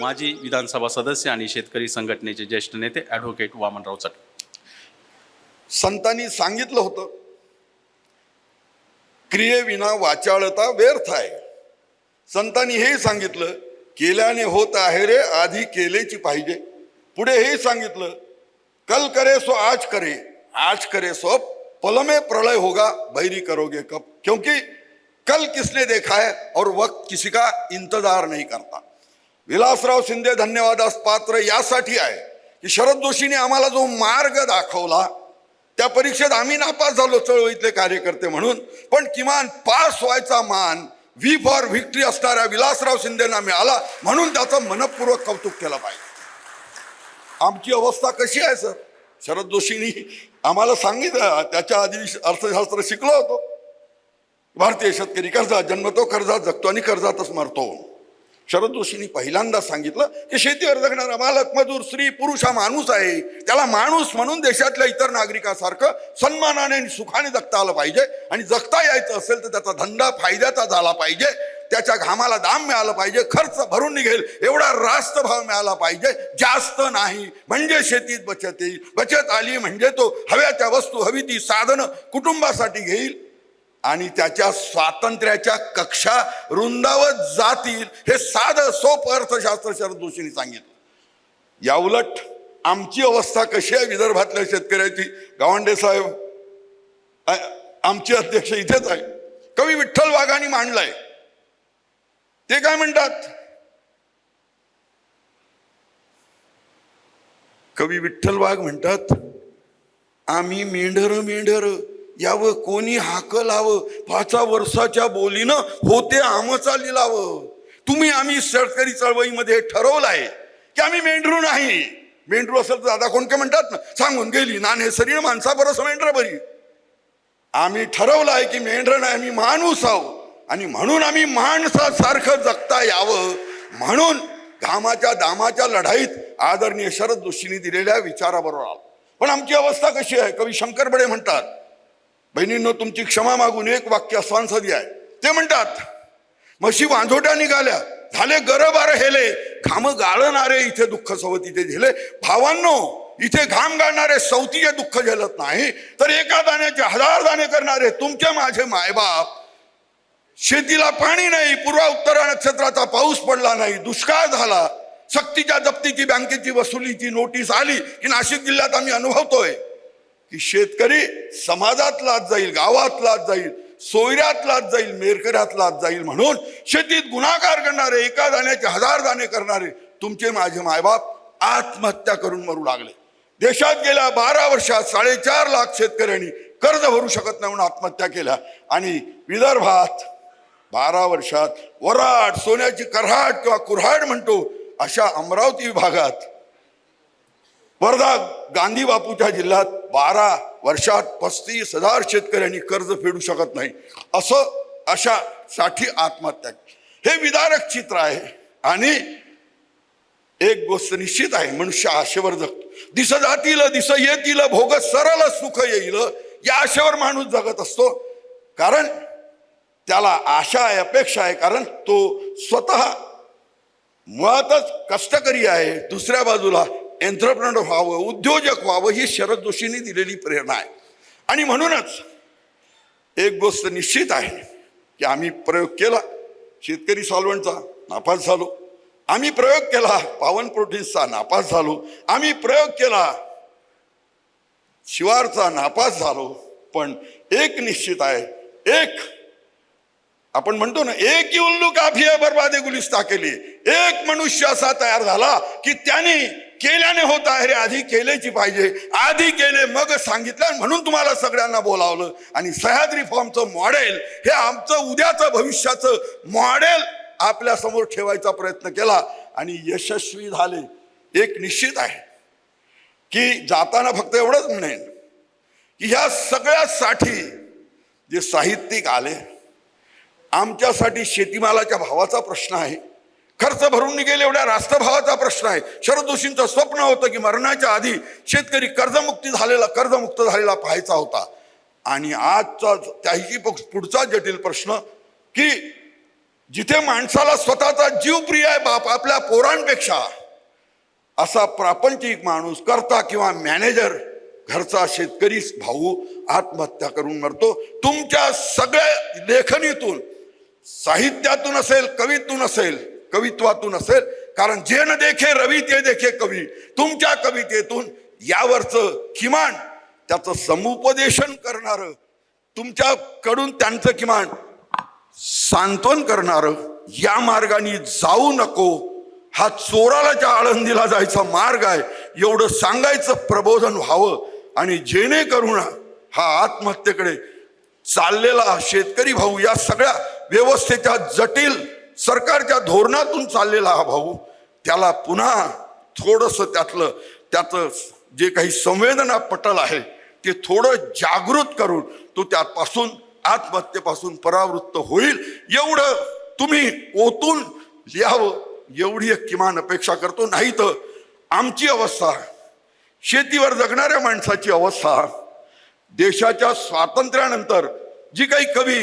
माजी विधानसभा सदस्य आणि शेतकरी संघटनेचे ज्येष्ठ नेते ॲडव्होकेट वामनराव चट. संतांनी सांगितलं होतं क्रियेविना वाचाळता व्यर्थ आहे. संतांनी हे सांगितलं केल्याने होत आहे रे आधी केलेची पाहिजे. पुढे हे सांगितलं कल करे सो आज करे आज करे सो पल में प्रलय होगा बैरी करोगे कब? क्योंकि कल किसने देखा है और वक्त किसी का इंतजार नहीं करता। विलासराव शिंदे धन्यवादास पात्र यासाठी आहे की शरद जोशीने आम्हाला जो मार्ग दाखवला त्या परीक्षेत आम्ही नापास झालो चळवळीतले कार्यकर्ते म्हणून पण किमान पास व्हायचा मान व्ही फॉर व्हिक्टरी असणाऱ्या विलासराव शिंदेना मिळाला म्हणून त्याचं मनपूर्वक कौतुक केलं पाहिजे. आमची अवस्था कशी आहे सर? शरद जोशींनी आम्हाला सांगितलं त्याच्या आधी अर्थशास्त्र शिकलो होतो. भारतीय शेतकरी कर्जात जन्मतो कर्जात जगतो आणि कर्जातच मरतो. शरद जोशींनी पहिल्यांदा सांगितलं की शेतीवर जगणारा मालक मजूर स्त्री पुरुष हा माणूस आहे. त्याला माणूस म्हणून देशातल्या इतर नागरिकासारखं सन्मानाने आणि सुखाने जगता आलं पाहिजे. आणि जगता यायचं असेल तर त्याचा धंदा फायद्याचा झाला पाहिजे. त्याच्या घामाला दाम मिळालं पाहिजे. खर्च भरून निघेल. एवढा रास्त भाव मिळाला पाहिजे. जास्त नाही. म्हणजे शेतीत बचत येईल. बचत आली म्हणजे तो हव्या त्या वस्तू हवी ती साधनं कुटुंबासाठी घेईल. आणि त्याच्या स्वातंत्र्याच्या कक्षा रुंदावत जातील हे साधं सोपं अर्थशास्त्र शरद जोशींनी सांगितलं. या उलट आमची अवस्था कशी आहे विदर्भातल्या शेतकऱ्याची? गावंडे साहेब आमचे अध्यक्ष इथेच आहे कवी विठ्ठल वाघांनी मांडलाय. ते काय म्हणतात? कवी विठ्ठल वाघ म्हणतात आम्ही मेंढर मेंढर यावं कोणी हाक लावं पाचा वर्षाच्या बोलीनं होते आमचा लिलावं. तुम्ही आम्ही शेतकरी चळवळीमध्ये ठरवलं आहे की आम्ही मेंढरू नाही. मेंढरू असेल तर दादा कोणके म्हणतात ना? सांगून गेली नाणे शरीर माणसा बरस मेंढर बरी. आम्ही ठरवलं आहे की मेंढर नाही आम्ही माणूस आहो. आणि म्हणून आम्ही माणसासारखं जगता यावं. म्हणून घामाच्या दामाच्या लढाईत आदरणीय शरद जोशींनी दिलेल्या विचाराबरोबर आलो. पण आमची अवस्था कशी आहे? कवी शंकर बडे म्हणतात बहिणींनो तुमची क्षमा मागून एक वाक्य अस्वांसदी आहे. ते म्हणतात म्हशी वांझोट्या निघाल्या झाले गरबार हेले घाम गाळणारे इथे दुःख सवतीचे झेले. भावांनो इथे घाम गाळणारे सवतीचे दुःख झेलत नाही. तर एका दाण्याचे हजार दाणे करणारे तुमचे माझे मायबाप शेतीला पाणी नाही पूर्वा उत्तरा नक्षत्राचा पाऊस पडला नाही दुष्काळ झाला. सक्तीच्या जप्तीची बँकेची वसुलीची नोटीस आली की नाशिक जिल्ह्यात आम्ही अनुभवतोय. की शेतकरी समाजात लाद जाईल गावात लाद जाईल सोयऱ्यात लाद जाईल मेरकऱ्यातलाच जाईल म्हणून शेतीत गुन्हागार करणारे एका दाण्याचे हजार दाणे करणारे तुमचे माझे मायबाप आत्महत्या करून मरू लागले. देशात गेल्या बारा वर्षात साडेचार लाख शेतकऱ्यांनी कर्ज भरू शकत नाही म्हणून आत्महत्या केल्या. आणि विदर्भात बारा वर्षात वराड सोन्याची करहाट किंवा कुऱ्हाड म्हणतो अशा अमरावती विभागात वर्धा गांधी बापूच्या जिल्ह्यात बारा वर्षात पस्तीस हजार शेतकऱ्यांनी कर्ज फेडू शकत नाही. असं अशा साठी आत्महत्या हे विदारक चित्र आहे आणि एक गोष्ट निश्चित आहे मनुष्य आशेवर जगतो दिस जातील दिस येतील भोग सरळ सुख येईल या आशेवर माणूस जगत असतो. कारण त्याला आशा आहे अपेक्षा आहे कारण तो स्वतः मुळातच कष्टकरी आहे. दुसऱ्या बाजूला एंटरप्रनर व्हावं उद्योजक व्हावं ही शरद जोशींनी दिलेली प्रेरणा आहे. आणि म्हणूनच एक गोष्ट निश्चित आहे की आम्ही प्रयोग केला शेतकरी सॉल्वंटचा नापास झालो. आम्ही प्रयोग केला पावन प्रोटीन्सचा नापास झालो. आम्ही प्रयोग केला शिवारचा नापास झालो. पण एक निश्चित आहे एक आपण म्हणतो ना एक उल्लू काफी आहे बरबादे गुलिस्ता केली. एक मनुष्य असा तयार झाला की त्याने केल्याने होत आहे रे आधी केलेची पाहिजे. आधी केले मग सांगितलं म्हणून तुम्हाला सगळ्यांना बोलावलं. आणि सह्याद्री फॉर्मचं मॉडेल हे आमचं उद्याचं भविष्याचं मॉडेल आपल्यासमोर ठेवायचा प्रयत्न केला आणि यशस्वी झाले. एक निश्चित आहे की जाताना फक्त एवढंच म्हणेन की ह्या सगळ्यासाठी जे साहित्यिक आले आमच्यासाठी शेतीमालाच्या भावाचा प्रश्न आहे. खर्च भरून निघेल एवढ्या रास्त भावाचा प्रश्न आहे. शरद जोशींचं स्वप्न होतं की मरणाच्या आधी शेतकरी कर्जमुक्ती झालेला कर्जमुक्त झालेला पाहायचा होता. आणि आजचा त्याही पुढचा जटिल प्रश्न की जिथे माणसाला स्वतःचा जीव प्रिय आहे बाप आपल्या पोरांपेक्षा असा प्रापंचिक माणूस करता किंवा मॅनेजर घरचा शेतकरी भाऊ आत्महत्या करून मरतो. तुमच्या सगळ्या लेखणीतून साहित्यातून असेल कवीतून असेल कवित्वातून असेल. कारण जे न देखे रवी ते देखे कवी. तुमच्या कवितेतून यावरचं किमान त्याचं समुपदेशन करणार तुमच्याकडून त्यांचं किमान सांत्वन करणार या मार्गाने जाऊ नको. हा चोराला ज्या आळंदीला जायचा मार्ग आहे एवढं सांगायचं प्रबोधन व्हावं. आणि जेणेकरून हा आत्महत्येकडे चाललेला शेतकरी भाऊ या सगळ्या व्यवस्थेच्या जटिल सरकारच्या धोरणातून चाललेला हा भाऊ त्याला पुन्हा थोडंसं त्यातलं त्याचं जे काही संवेदना पटल आहे ते थोडं जागृत करून तो त्यापासून आत्महत्येपासून परावृत्त होईल. एवढं तुम्ही ओतून लिहावं एवढी एक किमान अपेक्षा करतो. नाही तर आमची अवस्था शेतीवर जगणाऱ्या माणसाची अवस्था देशाच्या स्वातंत्र्यानंतर जी काही कवी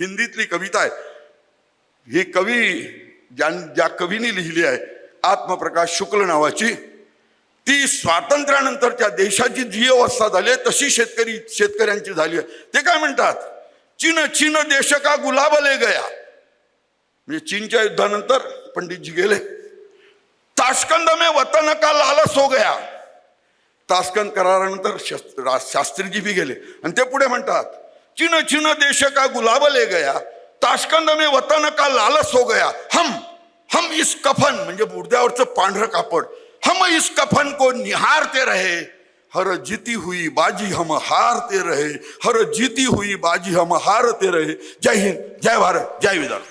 हिंदीतली कविता आहे ही कवी ज्या ज्या कवीने लिहिली आहे आत्मप्रकाश शुक्ल नावाची ती स्वातंत्र्यानंतरच्या देशाची जी अवस्था झाली आहे तशी शेतकरी शेतकऱ्यांची झाली आहे. ते काय म्हणतात? चीन चीन देश का गुलाबले गया? म्हणजे चीनच्या युद्धानंतर पंडितजी गेले. ताशकंद मे वतन का लालस हो गया? तास्कंद करारानंतर शस्त्र- शास्त्रीजी बी गेले. आणि ते पुढे म्हणतात चिन चीन देश का गुलाबले गया? ताशकंद में वतन का लालच हो गया। हम हम इस कफन म्हणजे बुडद्यावरचं पांढरं कापड हम इस कफन को निहारते रहे। हर जीती हुई बाजी हम हारते रहे। हर जीती हुई बाजी हम हारते रहे। जय हिंद जय भारत जय विदर्भ।